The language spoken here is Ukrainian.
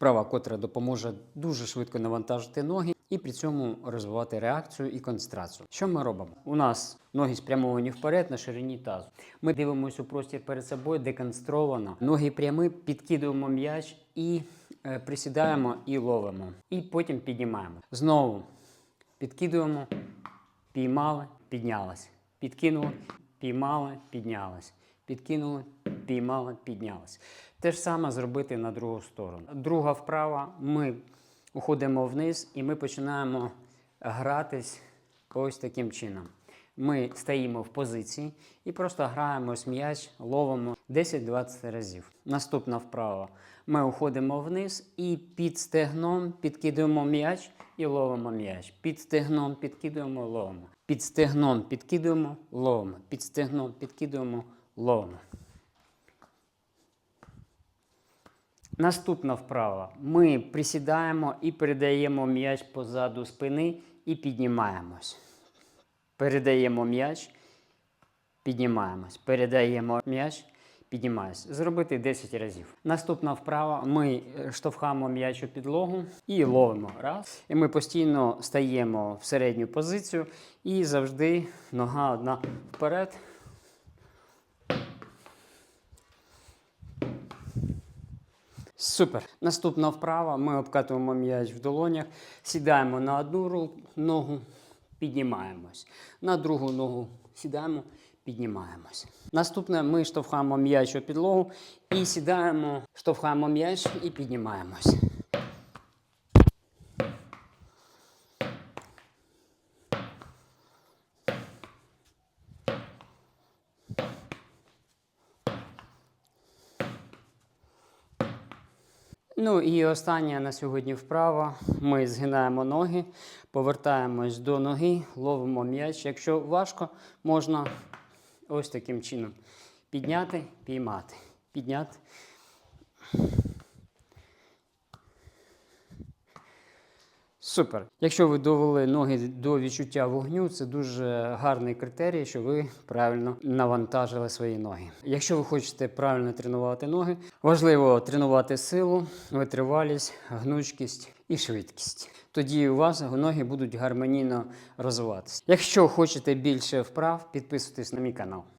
Вправа, котра допоможе дуже швидко навантажити ноги і при цьому розвивати реакцію і концентрацію. Що ми робимо? У нас ноги спрямовані вперед на ширині тазу. Ми дивимося у простір перед собою, деконстровано. Ноги прямі, підкидуємо м'яч і е, присідаємо і ловимо. І потім піднімаємо. Знову підкидуємо, піймали, піднялась. Підкинули, піймали, піднялась. Підкинули, піймали, піднялась. Те ж саме зробити на другу сторону. Друга вправа. Ми уходимо вниз і ми починаємо гратись ось таким чином. Ми стоїмо в позиції і просто граємо м'яч, ловимо 10-20 разів. Наступна вправа. Ми уходимо вниз і під стегном підкидуємо м'яч і ловимо м'яч. Під стегном підкидуємо, ловимо. Під стегном підкидуємо, ловимо. Під стегном підкидуємо, ловимо. Наступна вправа. Ми присідаємо і передаємо м'яч позаду спини і піднімаємось. Передаємо м'яч, піднімаємось. Передаємо м'яч, піднімаємось. Зробити 10 разів. Наступна вправа. Ми е, штовхаємо м'яч у підлогу і ловимо. Раз. І ми постійно стаємо в середню позицію і завжди нога одна вперед. Супер. Наступна вправа. Ми обкатуємо м'яч в долонях, сідаємо на одну ногу, піднімаємось. На другу ногу сідаємо, піднімаємось. Наступне ми штовхаємо м'яч у підлогу і сідаємо, штовхаємо м'яч і піднімаємось. Ну і остання на сьогодні вправа. Ми згинаємо ноги, повертаємось до ноги, ловимо м'яч. Якщо важко, можна ось таким чином підняти, піймати, підняти. Супер. Якщо ви довели ноги до відчуття вогню, це дуже гарний критерій, що ви правильно навантажили свої ноги. Якщо ви хочете правильно тренувати ноги, важливо тренувати силу, витривалість, гнучкість і швидкість. Тоді у вас ноги будуть гармонійно розвиватися. Якщо хочете більше вправ, підписуйтесь на мій канал.